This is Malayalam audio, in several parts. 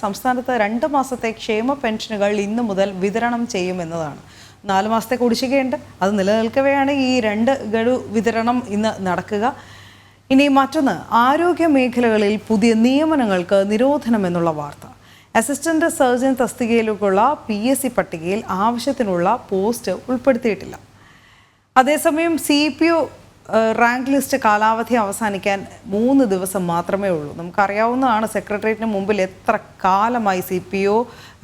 സംസ്ഥാനത്ത് രണ്ട് മാസത്തെ ക്ഷേമ പെൻഷനുകൾ ഇന്നു മുതൽ വിതരണം ചെയ്യുമെന്നതാണ് നാല് മാസത്തെ കുടിശ്ശികയുണ്ട്. അത് നിലനിൽക്കവെയാണ് ഈ രണ്ട് ഗഡു വിതരണം ഇന്ന് നടക്കുക. ഇനി മറ്റൊന്ന് ആരോഗ്യ മേഖലകളിൽ പുതിയ നിയമനങ്ങൾക്ക് നിരോധനം എന്നുള്ള വാർത്ത. അസിസ്റ്റന്റ് സർജൻ തസ്തികയിലേക്കുള്ള പി എസ് സി പട്ടികയിൽ ആവശ്യത്തിനുള്ള പോസ്റ്റ് ഉൾപ്പെടുത്തിയിട്ടില്ല. അതേസമയം C P O rank list കാലാവധി അവസാനിക്കാൻ മൂന്ന് ദിവസം മാത്രമേ ഉള്ളൂ. നമുക്കറിയാവുന്നതാണ് സെക്രട്ടേറിയറ്റിന് മുമ്പിൽ എത്ര കാലമായി സി പി ഒ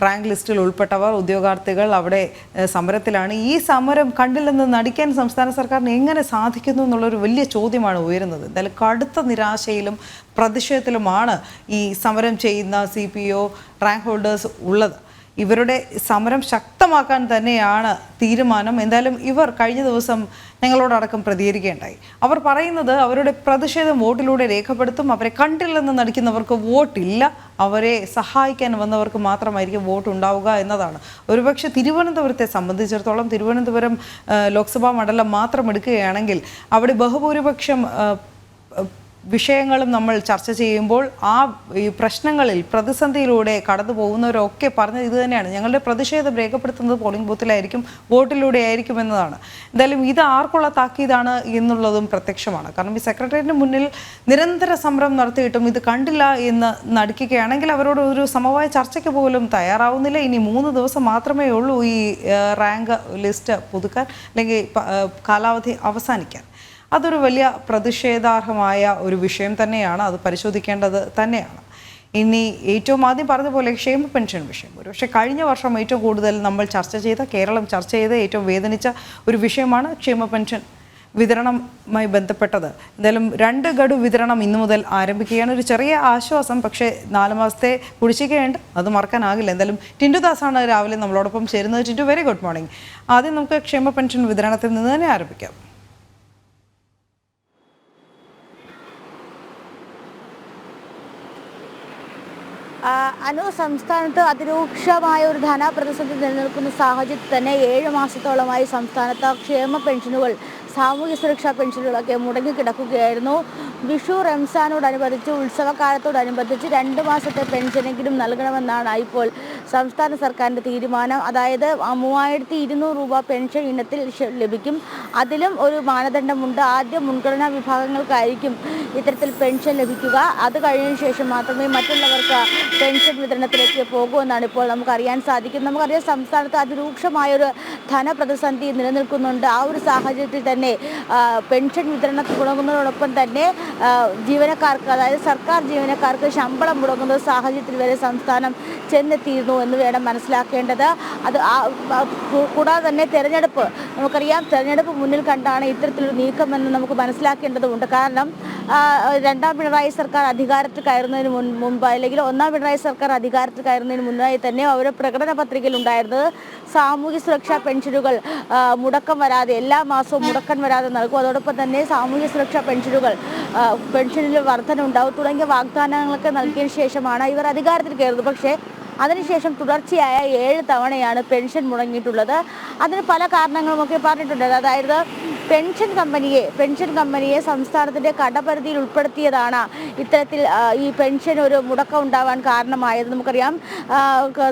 റാങ്ക് ലിസ്റ്റിൽ ഉൾപ്പെട്ടവർ ഉദ്യോഗാർത്ഥികൾ അവിടെ സമരത്തിലാണ്. ഈ സമരം കണ്ടില്ലെന്ന് നടിക്കാൻ സംസ്ഥാന സർക്കാരിന് എങ്ങനെ സാധിക്കുന്നു എന്നുള്ളൊരു വലിയ ചോദ്യമാണ് ഉയരുന്നത്. എന്തായാലും കടുത്ത നിരാശയിലും പ്രതിഷേധത്തിലുമാണ് ഈ സമരം ചെയ്യുന്ന സി റാങ്ക് ഹോൾഡേഴ്സ് ഉള്ളത്. ഇവരുടെ സമരം ശക്തമാക്കാൻ തന്നെയാണ് തീരുമാനം. എന്തായാലും ഇവർ കഴിഞ്ഞ ദിവസം ഞങ്ങളോടടക്കം പ്രതികരിക്കുകയുണ്ടായി. അവർ പറയുന്നത് അവരുടെ പ്രതിഷേധം വോട്ടിലൂടെ രേഖപ്പെടുത്തും. അവരെ കണ്ടില്ലെന്ന് നടിക്കുന്നവർക്ക് വോട്ടില്ല. അവരെ സഹായിക്കാൻ വന്നവർക്ക് മാത്രമായിരിക്കും വോട്ട് ഉണ്ടാവുക എന്നതാണ്. ഒരുപക്ഷെ തിരുവനന്തപുരത്തെ സംബന്ധിച്ചിടത്തോളം തിരുവനന്തപുരം ലോക്സഭാ മണ്ഡലം മാത്രം എടുക്കുകയാണെങ്കിൽ അവിടെ ബഹുഭൂരിപക്ഷം വിഷയങ്ങളും നമ്മൾ ചർച്ച ചെയ്യുമ്പോൾ ആ ഈ പ്രശ്നങ്ങളിൽ പ്രതിസന്ധിയിലൂടെ കടന്നു പോകുന്നവരൊക്കെ പറഞ്ഞത് ഇത് തന്നെയാണ്. ഞങ്ങളുടെ പ്രതിഷേധം രേഖപ്പെടുത്തുന്നത് പോളിംഗ് ബൂത്തിലായിരിക്കും വോട്ടിലൂടെ ആയിരിക്കും എന്നതാണ്. എന്തായാലും ഇത് ആർക്കുള്ള താക്കീതാണ് എന്നുള്ളതും പ്രത്യക്ഷമാണ്. കാരണം ഈ സെക്രട്ടേറിയറ്റിന് മുന്നിൽ നിരന്തര സമരം നടത്തിയിട്ടും ഇത് കണ്ടില്ല എന്ന് നടിക്കുകയാണെങ്കിൽ അവരോട് ഒരു സമവായ ചർച്ചയ്ക്ക് പോലും തയ്യാറാവുന്നില്ല. ഇനി മൂന്ന് ദിവസം മാത്രമേ ഉള്ളൂ ഈ റാങ്ക് ലിസ്റ്റ് പുതുക്കാൻ അല്ലെങ്കിൽ കാലാവധി അവസാനിക്കാൻ. അതൊരു വലിയ പ്രതിഷേധാർഹമായ ഒരു വിഷയം തന്നെയാണ്. അത് പരിശോധിക്കേണ്ടത് തന്നെയാണ്. ഇനി ഏറ്റവും ആദ്യം പറഞ്ഞ പോലെ ക്ഷേമ പെൻഷൻ വിഷയം. ഒരു പക്ഷേ കഴിഞ്ഞ വർഷം ഏറ്റവും കൂടുതൽ നമ്മൾ ചർച്ച ചെയ്ത കേരളം ചർച്ച ചെയ്ത ഏറ്റവും വേദനിച്ച ഒരു വിഷയമാണ് ക്ഷേമ പെൻഷൻ വിതരണവുമായി ബന്ധപ്പെട്ടത്. എന്തായാലും രണ്ട് ഗഡു വിതരണം ഇന്നു മുതൽ ആരംഭിക്കുകയാണ്. ഒരു ചെറിയ ആശ്വാസം പക്ഷേ നാല് മാസത്തെ കുടിശ്ശികയുണ്ട്. അത് മറക്കാനാകില്ല. എന്തായാലും ടിൻഡുദാസാണ് രാവിലെ നമ്മളോടൊപ്പം ചേരുന്നത്. ടിൻഡു വെരി ഗുഡ് മോർണിംഗ് ആദ്യം നമുക്ക് ക്ഷേമ പെൻഷൻ വിതരണത്തിൽ നിന്ന് തന്നെ ആരംഭിക്കാം. അനു സംസ്ഥാനത്ത് അതിരൂക്ഷമായ ഒരു ധനപ്രതിസന്ധി നിലനിൽക്കുന്ന സാഹചര്യത്തിൽ തന്നെ ഏഴ് മാസത്തോളമായി സംസ്ഥാനത്ത് ക്ഷേമ പെൻഷനുകൾ സാമൂഹ്യ സുരക്ഷാ പെൻഷനുകളൊക്കെ മുടങ്ങിക്കിടക്കുകയായിരുന്നു. വിഷു റംസാനോടനുബന്ധിച്ച് ഉത്സവകാലത്തോടനുബന്ധിച്ച് രണ്ട് മാസത്തെ പെൻഷനെങ്കിലും നൽകണമെന്നാണ് ഇപ്പോൾ സംസ്ഥാന സർക്കാരിന്റെ തീരുമാനം അതായത് മൂവായിരത്തി ഇരുന്നൂറ് രൂപ പെൻഷൻ ഇനത്തിൽ ലഭിക്കും. അതിലും ഒരു മാനദണ്ഡമുണ്ട്. ആദ്യം മുൻഗണനാ വിഭാഗങ്ങൾക്കായിരിക്കും ഇത്തരത്തിൽ പെൻഷൻ ലഭിക്കുക. അത് കഴിഞ്ഞതിന് ശേഷം മാത്രമേ മറ്റുള്ളവർക്ക് പെൻഷൻ വിതരണത്തിലേക്ക് പോകൂ എന്നാണ് ഇപ്പോൾ നമുക്കറിയാൻ സാധിക്കും നമുക്കറിയാം സംസ്ഥാനത്ത് അതിരൂക്ഷമായൊരു ധനപ്രതിസന്ധി നിലനിൽക്കുന്നുണ്ട്. ആ ഒരു സാഹചര്യത്തിൽ തന്നെ പെൻഷൻ വിതരണം തുടങ്ങുന്നതോടൊപ്പം തന്നെ ജീവനക്കാർക്ക് അതായത് സർക്കാർ ജീവനക്കാർക്ക് ശമ്പളം മുടങ്ങുന്ന സാഹചര്യത്തിൽ വരെ സംസ്ഥാനം ചെന്നെത്തിയിരുന്നു. എന്ന് വേണം മനസ്സിലാക്കേണ്ടത്. അത് കൂടാതെ തന്നെ തെരഞ്ഞെടുപ്പ് നമുക്കറിയാം തെരഞ്ഞെടുപ്പ് മുന്നിൽ കണ്ടാണ് ഇത്തരത്തിലൊരു നീക്കമെന്ന് നമുക്ക് മനസ്സിലാക്കേണ്ടതുണ്ട്. കാരണം രണ്ടാം പിണറായി സർക്കാർ അധികാരത്തിൽ കയറുന്നതിന് മുമ്പ് അല്ലെങ്കിൽ ഒന്നാം പിണറായി സർക്കാർ അധികാരത്തിൽ കയറുന്നതിന് മുന്നായി തന്നെ അവരുടെ പ്രകടന പത്രികയിൽ ഉണ്ടായിരുന്നത് സാമൂഹ്യ സുരക്ഷാ പെൻഷനുകൾ മുടക്കം വരാതെ എല്ലാ മാസവും മുടക്കം വരാതെ നൽകും. അതോടൊപ്പം തന്നെ സാമൂഹ്യ സുരക്ഷാ പെൻഷനുകൾ പെൻഷനിൽ വർധന ഉണ്ടാവും തുടങ്ങിയ വാഗ്ദാനങ്ങളൊക്കെ നൽകിയതിനു ശേഷമാണ് ഇവർ അധികാരത്തിൽ കയറുന്നത്. പക്ഷേ അതിനുശേഷം തുടർച്ചയായ ഏഴ് തവണയാണ് പെൻഷൻ മുടങ്ങിയിട്ടുള്ളത്. അതിന് പല കാരണങ്ങളുമൊക്കെ പറഞ്ഞിട്ടുണ്ട്. അതായത് പെൻഷൻ കമ്പനിയെ പെൻഷൻ കമ്പനിയെ സംസ്ഥാനത്തിന്റെ കടപരിധിയിൽ ഉൾപ്പെടുത്തിയതാണ് ഇത്തരത്തിൽ ഈ പെൻഷൻ ഒരു മുടക്കം ഉണ്ടാവാൻ കാരണമായത്. നമുക്കറിയാം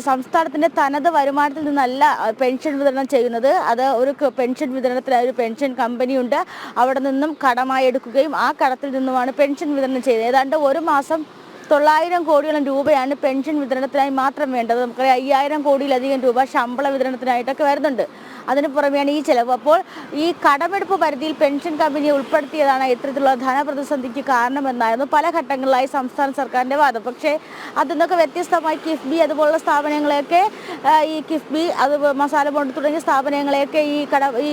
സംസ്ഥാനത്തിന്റെ തനത് വരുമാനത്തിൽ നിന്നല്ല പെൻഷൻ വിതരണം ചെയ്യുന്നത്. അത് ഒരു പെൻഷൻ വിതരണത്തിനായി ഒരു പെൻഷൻ കമ്പനിയുണ്ട്. അവിടെ നിന്നും കടമായി എടുക്കുകയും ആ കടത്തിൽ നിന്നുമാണ് പെൻഷൻ വിതരണം ചെയ്യുന്നത് ഏതാണ്ട് ഒരു മാസം തൊള്ളായിരം കോടിയോളം രൂപയാണ് പെൻഷൻ വിതരണത്തിനായി മാത്രം വേണ്ടത്. നമുക്കറിയാം അയ്യായിരം കോടിയിലധികം രൂപ ശമ്പള വിതരണത്തിനായിട്ടൊക്കെ വരുന്നുണ്ട്. അതിന് പുറമെയാണ് ഈ ചെലവ്. അപ്പോൾ ഈ കടമെടുപ്പ് പരിധിയിൽ പെൻഷൻ കമ്പനിയെ ഉൾപ്പെടുത്തിയതാണ് ഇത്തരത്തിലുള്ള ധനപ്രതിസന്ധിക്ക് കാരണമെന്നായിരുന്നു പല ഘട്ടങ്ങളിലായി സംസ്ഥാന സർക്കാരിന്റെ വാദം. പക്ഷേ അതിൽ നിന്നൊക്കെ വ്യത്യസ്തമായി കിഫ്ബി അതുപോലുള്ള സ്ഥാപനങ്ങളെയൊക്കെ ഈ കിഫ്ബി അത് മസാല ബോണ്ട് തുടങ്ങിയ സ്ഥാപനങ്ങളെയൊക്കെ ഈ കട ഈ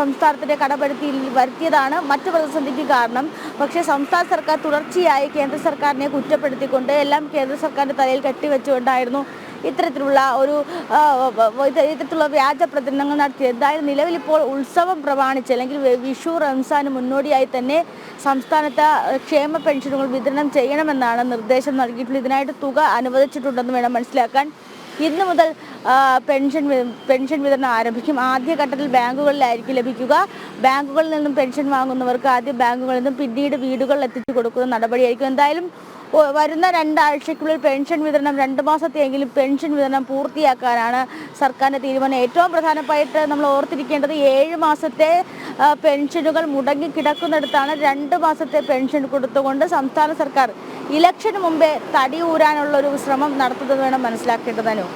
സംസ്ഥാനത്തിന്റെ കടപ്പെടുത്തിയിൽ വരുത്തിയതാണ് മറ്റു പ്രതിസന്ധിക്ക് കാരണം. പക്ഷേ സംസ്ഥാന സർക്കാർ തുടർച്ചയായി കേന്ദ്ര സർക്കാരിനെ കുറ്റപ്പെടുത്തിക്കൊണ്ട് എല്ലാം കേന്ദ്ര സർക്കാരിന്റെ തലയിൽ കെട്ടിവെച്ചുകൊണ്ടായിരുന്നു ഇത്തരത്തിലുള്ള ഒരു ഇത്തരത്തിലുള്ള വ്യാജ പ്രചരണങ്ങൾ നടത്തി. എന്തായാലും നിലവിൽ ഇപ്പോൾ ഉത്സവം പ്രമാണിച്ച് അല്ലെങ്കിൽ വിഷു റംസാന് മുന്നോടിയായി തന്നെ സംസ്ഥാനത്ത് ക്ഷേമ പെൻഷനുകൾ വിതരണം ചെയ്യണമെന്നാണ് നിർദ്ദേശം നൽകിയിട്ടുള്ളത്. ഇതിനായിട്ട് തുക അനുവദിച്ചിട്ടുണ്ടെന്ന് വേണം മനസ്സിലാക്കാൻ. ഇന്ന് മുതൽ പെൻഷൻ പെൻഷൻ വിതരണം ആരംഭിക്കും. ആദ്യഘട്ടത്തിൽ ബാങ്കുകളിലായിരിക്കും ലഭിക്കുക. ബാങ്കുകളിൽ നിന്നും പെൻഷൻ വാങ്ങുന്നവർക്ക് ആദ്യം ബാങ്കുകളിൽ നിന്നും പിന്നീട് വീടുകളിൽ എത്തിച്ചു കൊടുക്കുന്ന നടപടിയായിരിക്കും. എന്തായാലും വരുന്ന രണ്ടാഴ്ചയ്ക്കുള്ളിൽ പെൻഷൻ വിതരണം രണ്ട് മാസത്തെയെങ്കിലും പെൻഷൻ വിതരണം പൂർത്തിയാക്കാനാണ് സർക്കാരിന്റെ തീരുമാനം. ഏറ്റവും പ്രധാനമായിട്ട് നമ്മൾ ഓർത്തിരിക്കേണ്ടത് ഏഴ് മാസത്തെ പെൻഷനുകൾ മുടങ്ങി കിടക്കുന്നിടത്താണ് രണ്ട് മാസത്തെ പെൻഷൻ കൊടുത്തുകൊണ്ട് സംസ്ഥാന സർക്കാർ ഇലക്ഷന് മുമ്പേ തടി ഊരാനുള്ള ഒരു ശ്രമം നടത്തുന്നത് വേണം മനസ്സിലാക്കേണ്ടതിനു